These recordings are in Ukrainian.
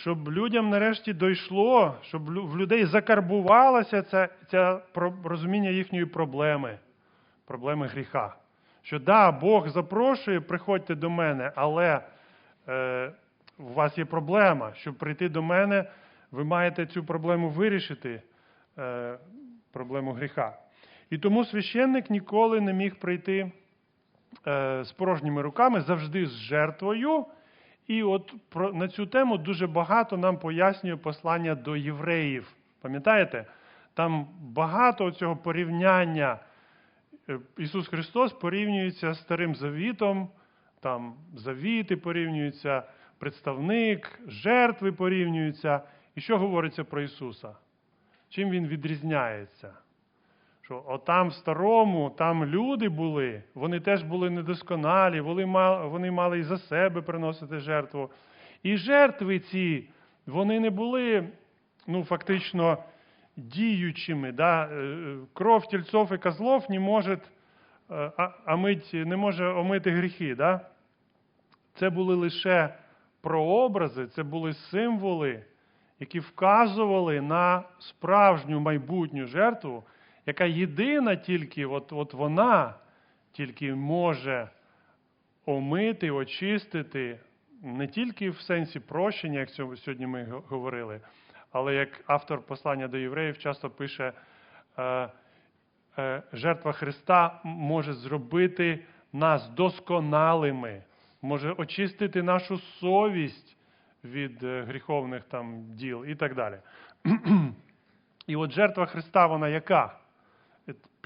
щоб людям нарешті дійшло, щоб в людей закарбувалося це, це розуміння їхньої проблеми, проблеми гріха. Що да, Бог запрошує, приходьте до мене, але е, у вас є проблема. Щоб прийти до мене, ви маєте цю проблему вирішити, е, проблему гріха. І тому священник ніколи не міг прийти е, з порожніми руками, завжди з жертвою. І от про, на цю тему дуже багато нам пояснює послання до євреїв. Пам'ятаєте? Там багато цього порівняння. Е, Ісус Христос порівнюється з Старим Завітом, там завіти порівнюються, представник, жертви порівнюються. І що говориться про Ісуса? Чим Він відрізняється? Що отам в старому, там люди були, вони теж були недосконалі, вони мали, і за себе приносити жертву. І жертви ці, вони не були ну, фактично діючими. Да? Е, Кров тільцов і козлов не може, е, омить, не може омити гріхи. Да? Це були лише прообрази, це були символи, які вказували на справжню майбутню жертву, яка єдина тільки, от, от вона тільки може омити, очистити, не тільки в сенсі прощення, як сьогодні ми говорили, але як автор послання до євреїв часто пише, е, е, жертва Христа може зробити нас досконалими, може очистити нашу совість від е, гріховних там діл і так далі. І от жертва Христа, вона яка?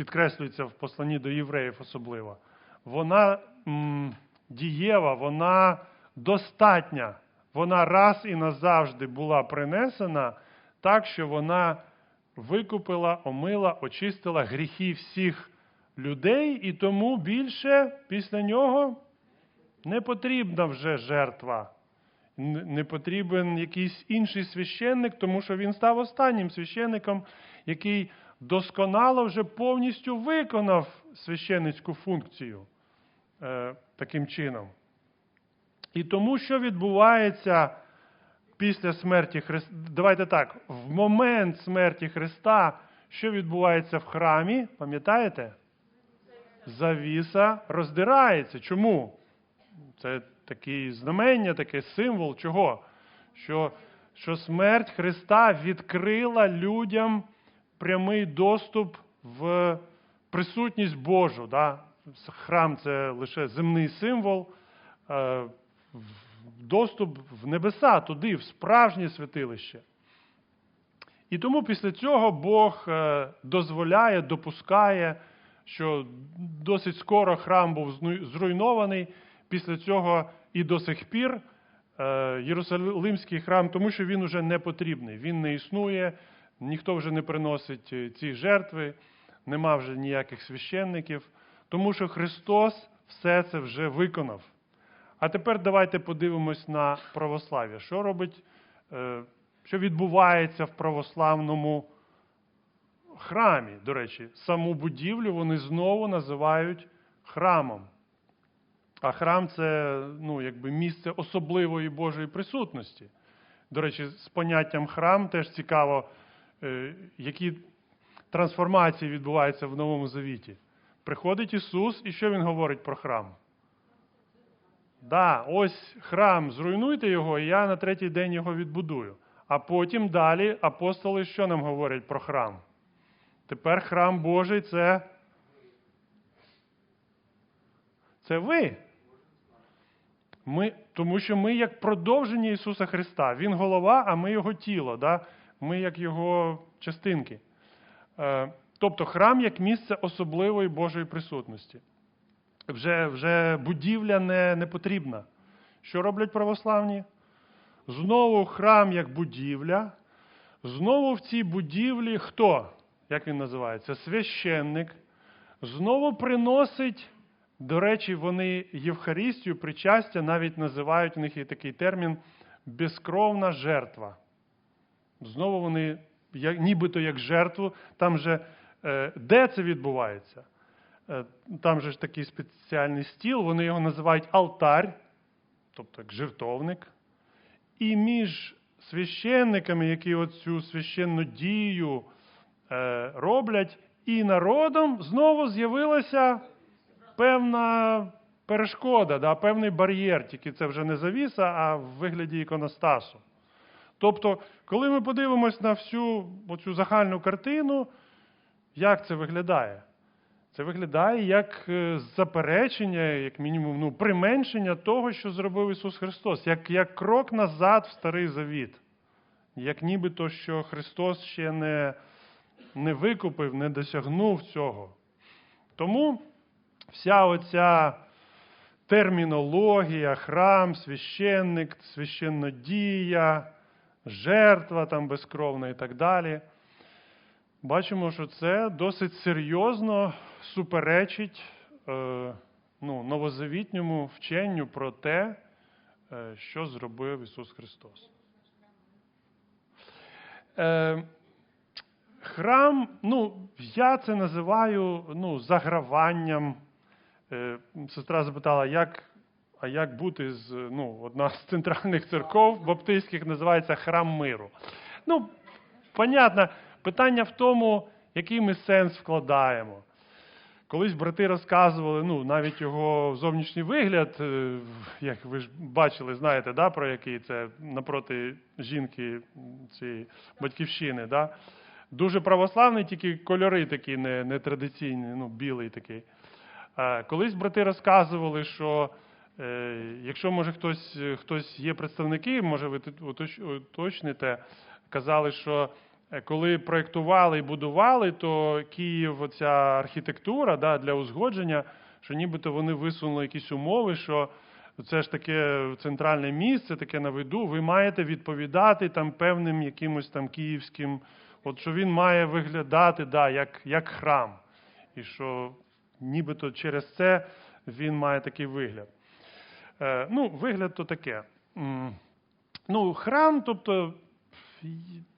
Підкреслюється в посланні до євреїв особливо. Вона м, дієва, вона достатня. Вона раз і назавжди була принесена так, що вона викупила, омила, очистила гріхи всіх людей, і тому більше після нього не потрібна вже жертва. Не потрібен якийсь інший священник, тому що він став останнім священником, який досконало вже повністю виконав священницьку функцію е, таким чином. І тому, що відбувається після смерті Христа, давайте так, в момент смерті Христа, що відбувається в храмі, пам'ятаєте? Завіса роздирається. Чому? Це таке знамення, таке символ чого? Що, що смерть Христа відкрила людям прямий доступ в присутність Божу. Да? Храм це лише земний символ, е, доступ в небеса, туди, в справжнє святилище. І тому після цього Бог е, дозволяє, допускає, що досить скоро храм був зруйнований. Після цього і до сих пір е, Єрусалимський храм, тому що він уже не потрібний, він не існує, ніхто вже не приносить е, ці жертви, нема вже ніяких священників, тому що Христос все це вже виконав. А тепер давайте подивимось на православ'я. Що робить, е, що відбувається в православному храмі? До речі, саму будівлю вони знову називають храмом. А храм це ну, якби місце особливої Божої присутності. До речі, з поняттям храм теж цікаво, які трансформації відбуваються в Новому Завіті. Приходить Ісус, і що Він говорить про храм? Да, ось храм, зруйнуйте його, і я на третій день його відбудую. А потім далі апостоли що нам говорять про храм? Тепер храм Божий це. Це ви. Ми, тому що ми як продовження Ісуса Христа. Він голова, а ми Його тіло. Да? Ми як Його частинки. Е, тобто храм як місце особливої Божої присутності. Вже, вже будівля не, не потрібна. Що роблять православні? Знову храм як будівля. Знову в цій будівлі хто? Як він називається? Священник. Знову приносить, до речі, вони Євхаристію, причастя навіть називають, у них є такий термін безкровна жертва. Знову вони, як, нібито як жертву, там же, е, де це відбувається? Е, Там же ж такий спеціальний стіл, вони його називають алтарь, тобто як жертовник. І між священниками, які оцю священну дію е, роблять, і народом знову з'явилася певна перешкода, да, певний бар'єр, тільки це вже не завіса, а в вигляді іконостасу. Тобто, коли ми подивимось на всю оцю загальну картину, як це виглядає? Це виглядає як е, заперечення, як мінімум, ну, применшення того, що зробив Ісус Христос, як, як крок назад в Старий Завіт. Як нібито, що Христос ще не, не викупив, не досягнув цього. Тому вся оця термінологія, храм, священник, священнодія, жертва там безкровна і так далі. Бачимо, що це досить серйозно суперечить е, ну, новозавітньому вченню про те, е, що зробив Ісус Христос. Е, храм, ну, я це називаю ну, заграванням. Сестра запитала, як, а як бути з ну, одна з центральних церков баптистських називається Храм миру. Ну, понятно, питання в тому, який ми сенс вкладаємо. Колись брати розказували, ну, навіть його зовнішній вигляд, е, як ви ж бачили, знаєте, да, про який це напроти жінки цієї батьківщини. Да? Дуже православний, тільки кольори такі не, не ну, білий такий. Е, Колись брати розказували, що якщо може хтось хтось є представники, може ви уточните, казали, що е, коли проєктували і будували, то Київ, оця архітектура да, для узгодження, що нібито вони висунули якісь умови, що це ж таке центральне місце, таке на виду, ви маєте відповідати там певним якимось там київським, от що він має виглядати да, як, як храм. І що нібито через це він має такий вигляд. Е, ну, вигляд то таке. Ну, храм, тобто,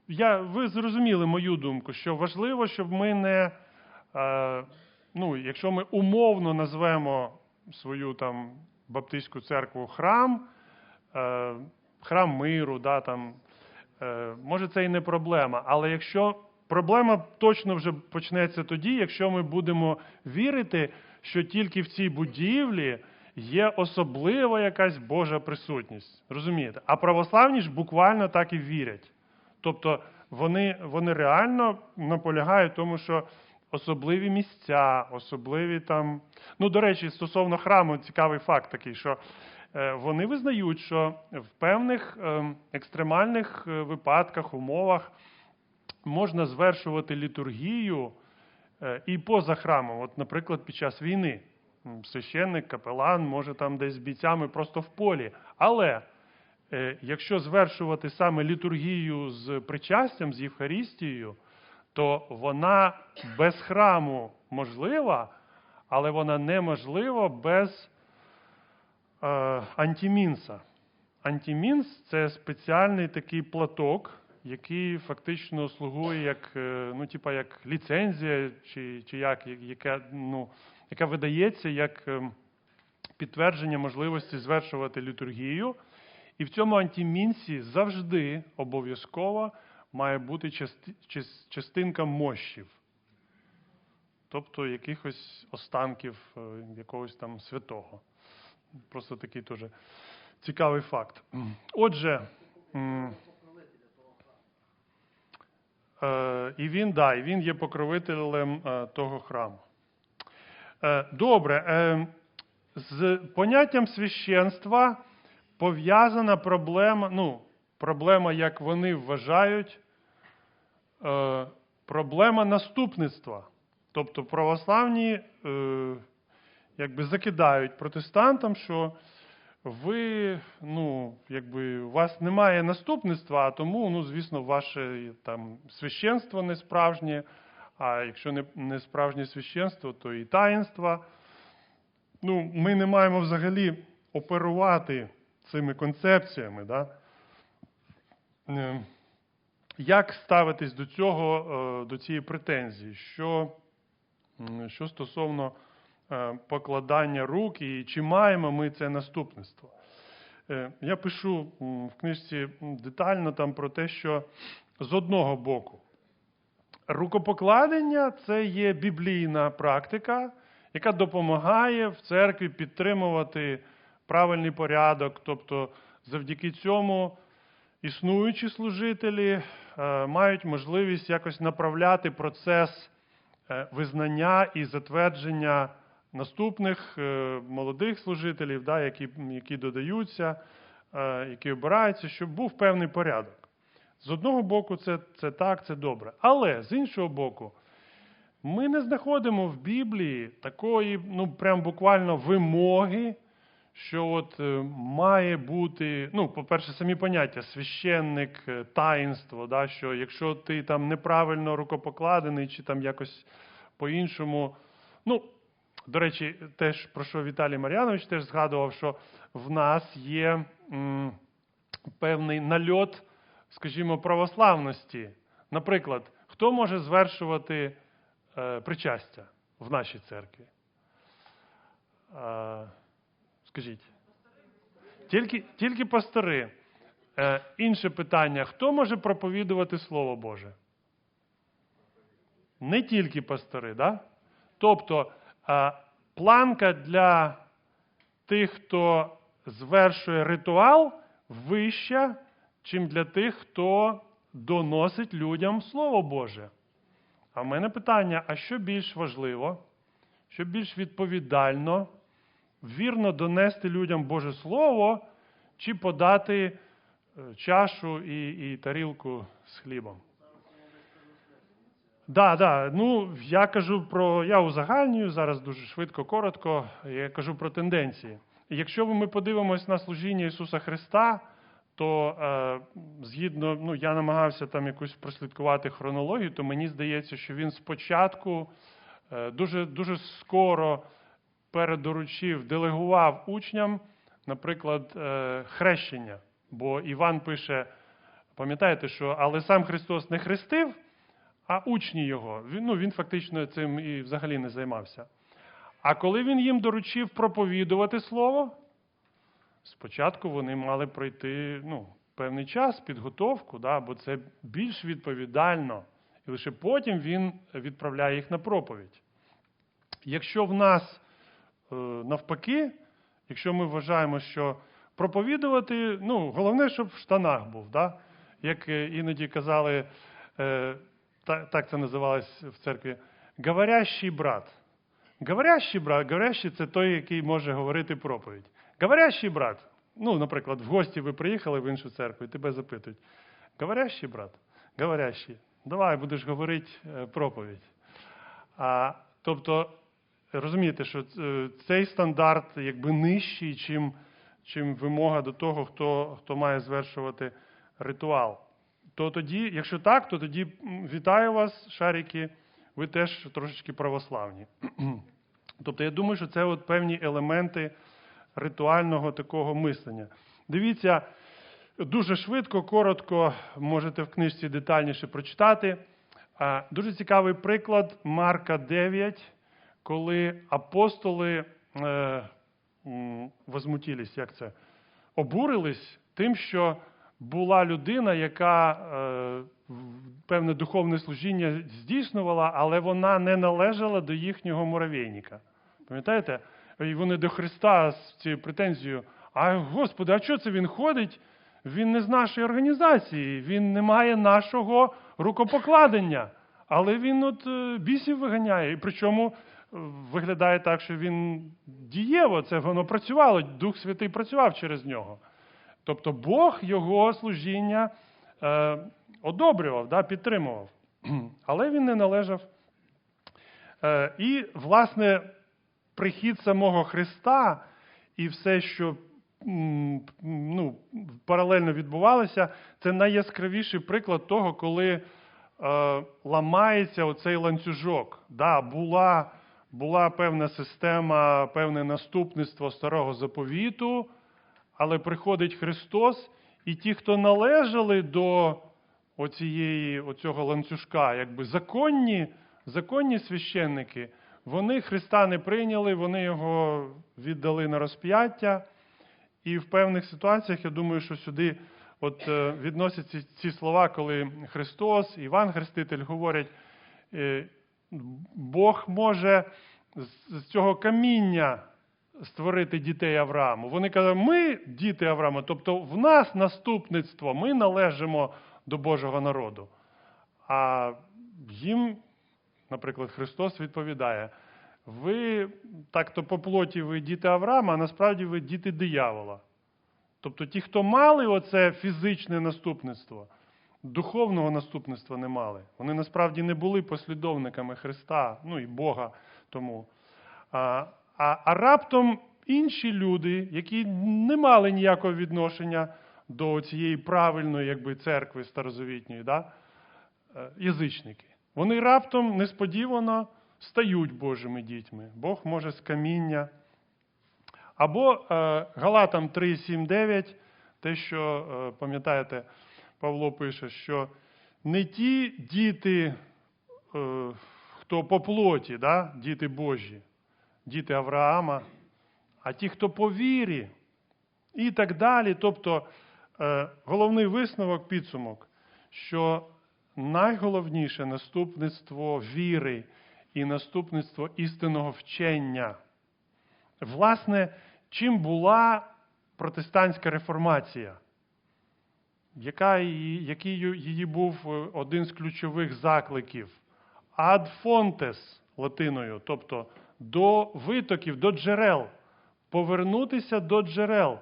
я, ви зрозуміли мою думку, що важливо, щоб ми не, е, ну, якщо ми умовно назвемо свою там баптистську церкву храм, е, храм миру, да, там, може це і не проблема, але якщо проблема точно вже почнеться тоді, якщо ми будемо вірити, що тільки в цій будівлі є особлива якась Божа присутність. Розумієте? А православні ж буквально так і вірять. Тобто вони, вони реально наполягають тому, що особливі місця, особливі там. Ну, до речі, стосовно храму, цікавий факт такий, що е, вони визнають, що в певних ем, екстремальних е, випадках, умовах можна звершувати літургію е, і поза храмом. От, наприклад, під час війни священник, капелан може там десь з бійцями просто в полі. Але е, якщо звершувати саме літургію з причастям, з Євхарістією, то вона без храму можлива, але вона неможлива без е, антимінса. Антимінс це спеціальний такий платок, який фактично слугує як, е, ну, типа, як ліцензія, чи, чи як, яка, ну, яка видається як ем, підтвердження можливості звершувати літургію. І в цьому антимінсі завжди обов'язково має бути частинка мощів, тобто якихось останків е, якогось там святого. Просто такий теж цікавий факт. Отже, е, і він, да, і він є покровителем е, того храму. Е, Добре. е, З поняттям священства пов'язана проблема, ну, проблема, як вони вважають, е, проблема наступництва. Тобто православні якби закидають протестантам, що ви, ну, якби, у вас немає наступництва, а тому, ну, звісно, ваше там священство не справжнє, а якщо не, справжнє священство, то і таїнства. Ну, ми не маємо взагалі оперувати цими концепціями. Да? Е, Як ставитись до цього, е, до цієї претензії? Що, що стосовно е, покладання рук і чи маємо ми це наступництво? Я пишу в книжці детально там про те, що з одного боку рукопокладення це є біблійна практика, яка допомагає в церкві підтримувати правильний порядок. Тобто, завдяки цьому існуючі служителі е, мають можливість якось направляти процес е, визнання і затвердження наступних е, молодих служителів, які, додаються, які обираються, щоб був певний порядок. З одного боку, це, це так, це добре. Але з іншого боку, ми не знаходимо в Біблії такої, ну, прям буквально вимоги, що от е, має бути, ну, по-перше, самі поняття, священник, е, таїнство, да, що якщо ти там неправильно рукопокладений чи там якось по-іншому. Ну, до речі, теж про що Віталій Мар'янович теж згадував, що в нас є м, певний нальот, скажімо, православності. Наприклад, хто може звершувати е, причастя в нашій церкві? Е, скажіть. Тільки, тільки пастори. Е, інше питання: хто може проповідувати Слово Боже? Не тільки пастори, да? Тобто планка для тих, хто звершує ритуал, вища, чим для тих, хто доносить людям Слово Боже. А в мене питання: а що більш важливо, що більш відповідально, вірно донести людям Боже Слово, чи подати е, чашу і, і тарілку з хлібом? Да, да. Ну я кажу про я узагальнюю зараз дуже швидко, коротко. Я кажу про тенденції. Якщо ми подивимось на служіння Ісуса Христа, то е, згідно, ну я намагався там якусь прослідкувати хронологію, то мені здається, що він спочатку е, дуже дуже скоро передоручив, делегував учням, наприклад, е, хрещення. Бо Іван пише, пам'ятаєте, що але сам Христос не хрестив, а учні його. Він, ну, він фактично цим і взагалі не займався. А коли він їм доручив проповідувати слово, спочатку вони мали пройти ну, певний час, підготовку, да, бо це більш відповідально. І лише потім він відправляє їх на проповідь. Якщо в нас е, навпаки, якщо ми вважаємо, що проповідувати, ну, головне, щоб в штанах був, да? як е, іноді казали, е, так, це називалось в церкві, говорящий брат. Говорящий брат, говорящий це той, який може говорити проповідь. Говорящий брат. Ну, наприклад, в гості ви приїхали в іншу церкву і тебе запитують. Говорящий брат, говорящий, давай будеш говорити е, проповідь. А, тобто, розумієте, що е, цей стандарт якби нижчий, чим, чим вимога до того, хто, хто має звершувати ритуал. То тоді, якщо так, то тоді вітаю вас, шарики, ви теж трошечки православні. Тобто, я думаю, що це от певні елементи ритуального такого мислення. Дивіться, дуже швидко, коротко, можете в книжці детальніше прочитати. Дуже цікавий приклад Марка 9, коли апостоли е, возмутились, як це? Обурились тим, що була людина, яка е, певне духовне служіння здійснювала, але вона не належала до їхнього муравейника. Пам'ятаєте? І вони до Христа з цією претензією: А Господи, а що це він ходить? Він не з нашої організації, він не має нашого рукопокладення. Але він от е, бісів виганяє. І причому е, виглядає так, що він дієво, це воно працювало, Дух Святий працював через нього. Тобто Бог його служіння е, одобрював, да, підтримував. Але він не належав. Е, і, власне, прихід самого Христа і все, що ну, паралельно відбувалося, це найяскравіший приклад того, коли е, ламається оцей ланцюжок. Да, була, була певна система, певне наступництво старого заповіту, але приходить Христос, і ті, хто належали до оцієї, оцього ланцюжка, якби законні, законні священники, вони Христа не прийняли, вони його віддали на розп'яття. І в певних ситуаціях я думаю, що сюди от е, відносяться ці слова, коли Христос, Іван Хреститель говорять, е, Бог може з цього каміння створити дітей Аврааму. Вони кажуть, ми діти Авраама, тобто в нас наступництво, ми належимо до Божого народу. А їм, наприклад, Христос відповідає: ви так-то по плоті ви діти Авраама, а насправді ви діти диявола. Тобто ті, хто мали оце фізичне наступництво, духовного наступництва не мали. Вони насправді не були послідовниками Христа, ну і Бога тому. А, а, а раптом інші люди, які не мали ніякого відношення до цієї правильної якби, церкви старозавітньої, да? е, язичники, вони раптом несподівано стають Божими дітьми. Бог може з каміння. Або е, Галатам 3, 7, 9, те, що, е, пам'ятаєте, Павло пише, що не ті діти, е, хто по плоті, да, діти Божі, діти Авраама, а ті, хто по вірі, і так далі. Тобто головний висновок, підсумок, що найголовніше наступництво віри і наступництво істинного вчення. Власне, чим була протестантська реформація? Яка який її був е, один з ключових закликів? Ad fontes латиною, тобто до витоків, до джерел, повернутися до джерел.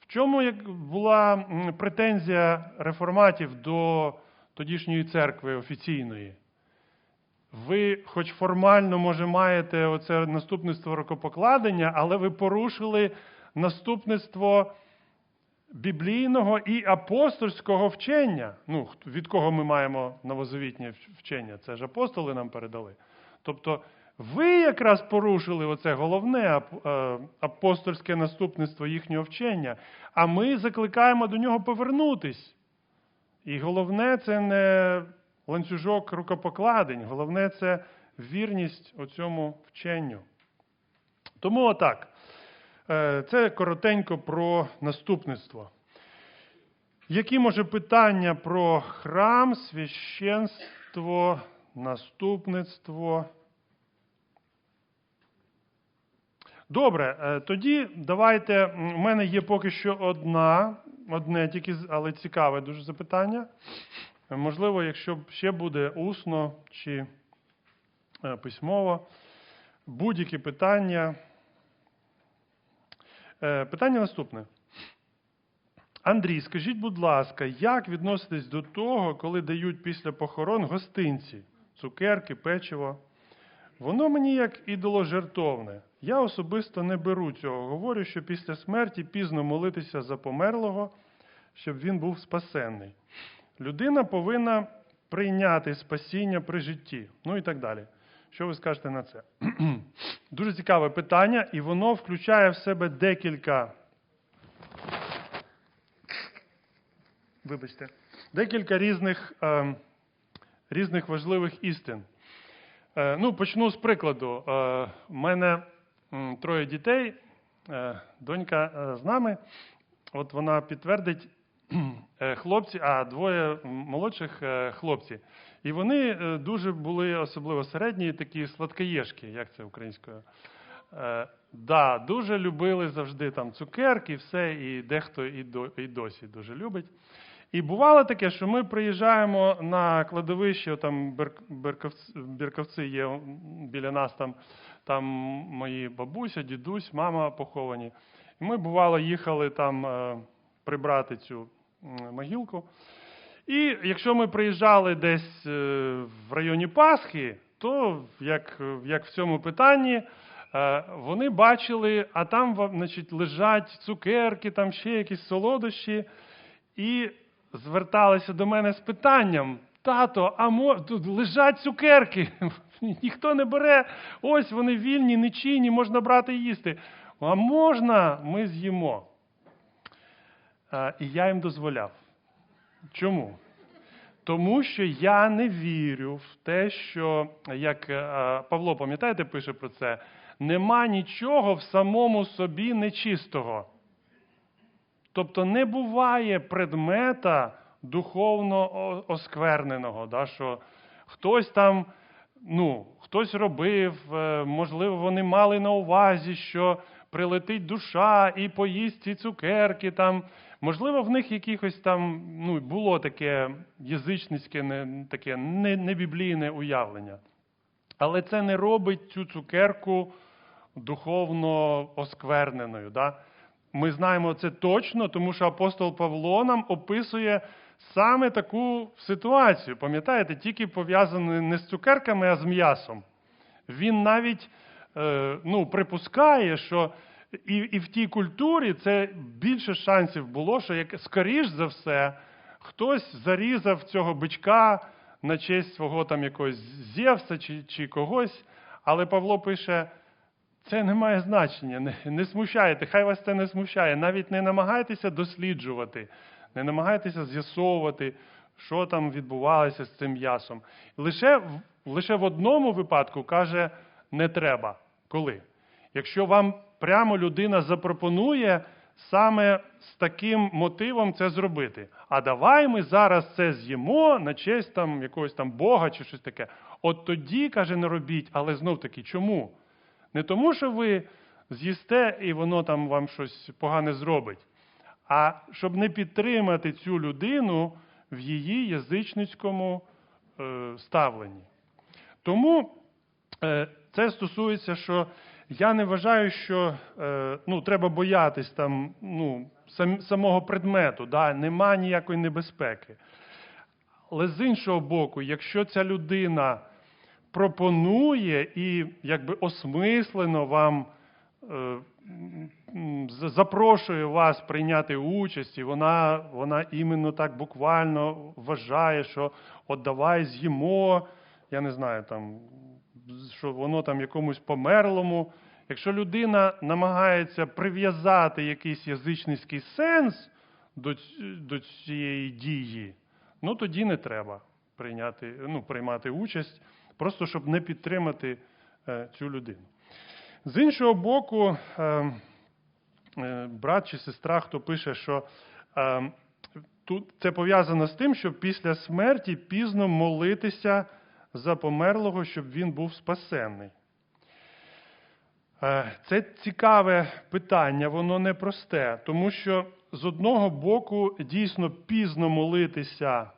В чому була претензія реформатів до тодішньої церкви офіційної? Ви, хоч формально, може, маєте оце наступництво рукопокладення, але ви порушили наступництво біблійного і апостольського вчення. Ну, від кого ми маємо новозавітнє вчення? Це ж апостоли нам передали. Тобто, ви якраз порушили оце головне е, апостольське наступництво їхнього вчення, а ми закликаємо до нього повернутись. І головне, це не ланцюжок рукопокладень, головне це вірність у цьому вченню. Тому отак. Е, це коротенько про наступництво. Які може питання про храм, священство, наступництво? Добре, е, тоді давайте. У мене є поки що одна, одне тільки, але цікаве дуже запитання. Можливо, якщо ще буде усно чи е, письмово, будь-які питання. Е, питання наступне. Андрій, скажіть, будь ласка, як відноситесь до того, коли дають після похорон гостинці, цукерки, печиво? Воно мені як ідоложертовне. Я особисто не беру цього. Говорю, що після смерті пізно молитися за померлого, щоб він був спасенний. Людина повинна прийняти спасіння при житті, ну і так далі. Що ви скажете на це? Дуже цікаве питання, і воно включає в себе декілька. Вибачте, декілька різних е, різних важливих істин. Е, ну, Почну з прикладу. У е, мене троє дітей, е, донька е, з нами. От вона підтвердить е, хлопці, а двоє молодших хлопці. І вони дуже були особливо середні, такі сладкоєшки, як це українською. Да, Дуже любили завжди там цукерки, все, і дехто і, до, і досі дуже любить. І бувало таке, що ми приїжджаємо на кладовище, там Берковці, є біля нас, там там мої бабуся, дідусь, мама поховані. І ми, бувало, їхали там е, прибрати цю могилку. І якщо ми приїжджали десь е, в районі Пасхи, то як як в цьому питанні е, вони бачили, а там значить, лежать цукерки, там ще якісь солодощі, і зверталися до мене з питанням: тато, а мо... тут лежать цукерки, ніхто не бере, ось вони вільні, нечинні, можна брати і їсти. А можна, ми з'їмо. Е, і я їм дозволяв. Чому? Тому що я не вірю в те, що, як е, Павло, пам'ятаєте, пише про це, нема нічого в самому собі нечистого. Тобто не буває предмета духовно оскверненого, да, що хтось там, ну, хтось робив, е, можливо, вони мали на увазі, що прилетить душа і поїсть ці цукерки там. Можливо, в них якихось там ну, було таке язичницьке, не, таке не, не біблійне уявлення. Але це не робить цю цукерку духовно оскверненою. Да? Ми знаємо це точно, тому що апостол Павло нам описує саме таку ситуацію. Пам'ятаєте, тільки пов'язану не з цукерками, а з м'ясом. Він навіть е, ну, припускає, що і, і в тій культурі це більше шансів було, що як скоріш за все хтось зарізав цього бичка на честь свого там якогось Зевса чи, чи когось. Але Павло пише: це не має значення, не, не смущайте, хай вас це не смущає. Навіть не намагайтеся досліджувати, не намагайтеся з'ясовувати, що там відбувалося з цим м'ясом. Лише, лише в одному випадку каже, не треба. Коли? Якщо вам прямо людина запропонує саме з таким мотивом це зробити. А давай ми зараз це з'їмо на честь там якогось там Бога чи щось таке. От тоді, каже, не робіть, але знов таки, чому? Не тому, що ви з'їсте і воно там вам щось погане зробить, а щоб не підтримати цю людину в її язичницькому е, ставленні. Тому е, це стосується, що я не вважаю, що е, ну, треба боятись там, ну, самого предмету, да? нема ніякої небезпеки. Але з іншого боку, якщо ця людина пропонує і якби осмислено вам запрошує вас прийняти участь, і вона, вона іменно так буквально вважає, що от давай з'їмо, я не знаю, там, що воно там якомусь померлому. Якщо людина намагається прив'язати якийсь язичницький сенс до, до цієї дії, ну тоді не треба прийняти, ну, приймати участь, просто щоб не підтримати е, цю людину. З іншого боку, е, е, брат чи сестра, хто пише, що е, тут це пов'язано з тим, що після смерті пізно молитися за померлого, щоб він був спасенний. Е, Це цікаве питання, воно непросте, тому що з одного боку дійсно пізно молитися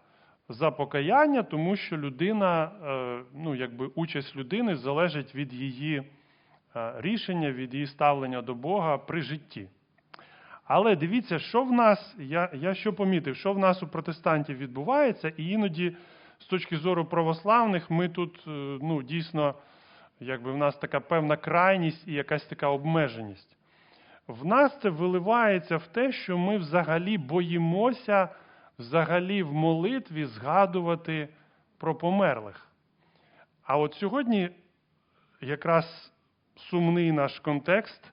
за покаяння, тому що людина, е, ну якби участь людини залежить від її рішення, від її ставлення до Бога при житті. Але дивіться, що в нас, я, я що помітив, що в нас у протестантів відбувається, і іноді з точки зору православних ми тут е, ну, дійсно, якби в нас така певна крайність і якась така обмеженість. В нас це виливається в те, що ми взагалі боїмося взагалі в молитві згадувати про померлих. А от сьогодні якраз сумний наш контекст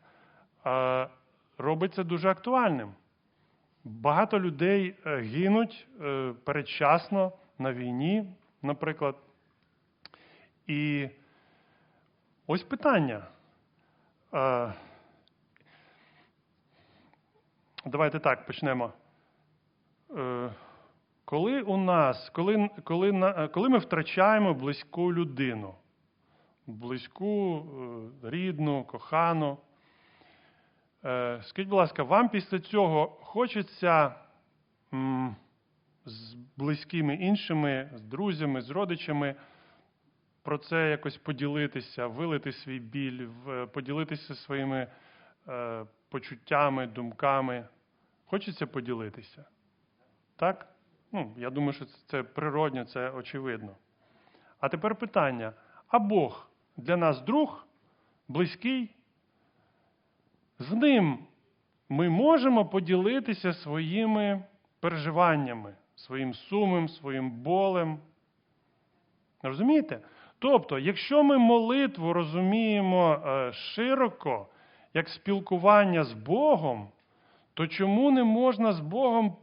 робить це дуже актуальним. Багато людей е, гинуть е, передчасно на війні, наприклад. І ось питання. Давайте так почнемо. Е, Коли у нас, коли, коли, коли ми втрачаємо близьку людину, близьку, е, рідну, кохану, е, скажіть, будь ласка, вам після цього хочеться з близькими іншими, з друзями, з родичами про це якось поділитися, вилити свій біль, поділитися своїми е, почуттями, думками? Хочеться поділитися? Так? Ну, я думаю, що це природньо, це очевидно. А тепер питання: а Бог для нас друг, близький? З ним ми можемо поділитися своїми переживаннями, своїм сумом, своїм болем. Розумієте? Тобто, якщо ми молитву розуміємо е, широко, як спілкування з Богом, то чому не можна з Богом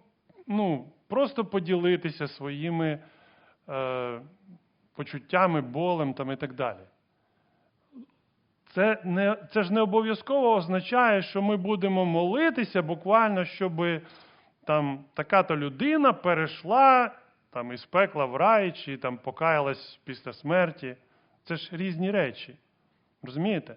ну, просто поділитися своїми е, почуттями, болем там і так далі? Це, не, це ж не обов'язково означає, що ми будемо молитися буквально, щоб там така-то людина перейшла там, із пекла в рай, чи там покаялась після смерті. Це ж різні речі. Розумієте?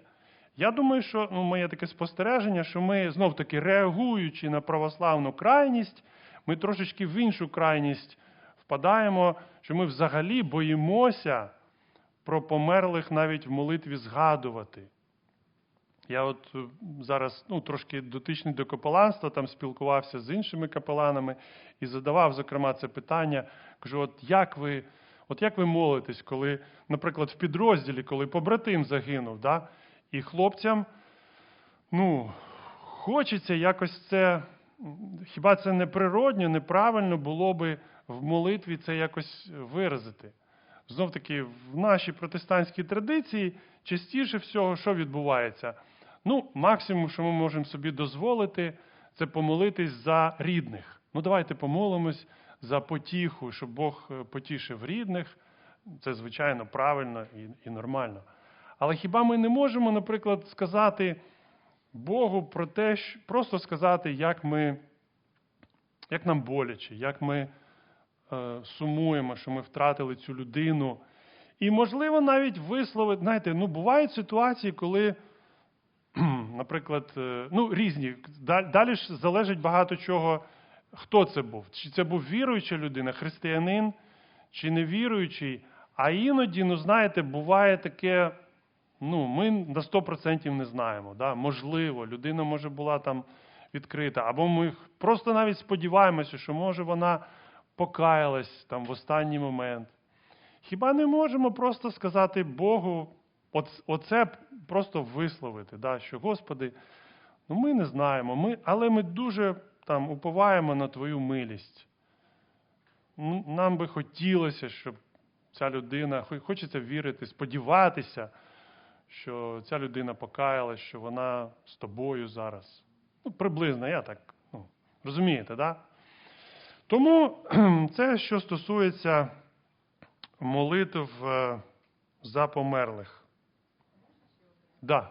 Я думаю, що ну, моє таке спостереження, що ми знов таки реагуючи на православну крайність, ми трошечки в іншу крайність впадаємо, що ми взагалі боїмося про померлих навіть в молитві згадувати. Я от е, зараз ну, трошки дотичний до капеланства, там спілкувався з іншими капеланами і задавав, зокрема, це питання. Кажу, от як ви, от як ви молитесь, коли, наприклад, в підрозділі, коли побратим загинув, да? і хлопцям, ну, хочеться якось це, хіба це не природньо, неправильно було би в молитві це якось виразити. Знов таки, в нашій протестантській традиції частіше всього, що відбувається? Ну, максимум, що ми можемо собі дозволити, це помолитись за рідних. Ну, давайте помолимось за потіху, щоб Бог е, потішив рідних. Це, звичайно, правильно і, і нормально. Але хіба ми не можемо, наприклад, сказати Богу про те, що, просто сказати, як ми, як нам боляче, як ми сумуємо, що ми втратили цю людину. І, можливо, навіть висловити, знаєте, ну, бувають ситуації, коли, наприклад, е, ну, різні. Далі ж залежить багато чого, хто це був. Чи це був віруюча людина, християнин, чи невіруючий. А іноді, ну, знаєте, буває таке, ну, ми на 100% не знаємо. Да? Можливо, людина може була там відкрита, або ми просто навіть сподіваємося, що може вона покаялась там в останній момент. Хіба не можемо просто сказати Богу, оце просто висловити, да, що Господи, ну ми не знаємо, ми, але ми дуже там уповаємо на Твою милість. Нам би хотілося, щоб ця людина, хочеться вірити, сподіватися, що ця людина покаялась, що вона з тобою зараз. Ну, приблизно, я так. Ну, розумієте, так? Да? Тому це, що стосується молитв е, за померлих. Да.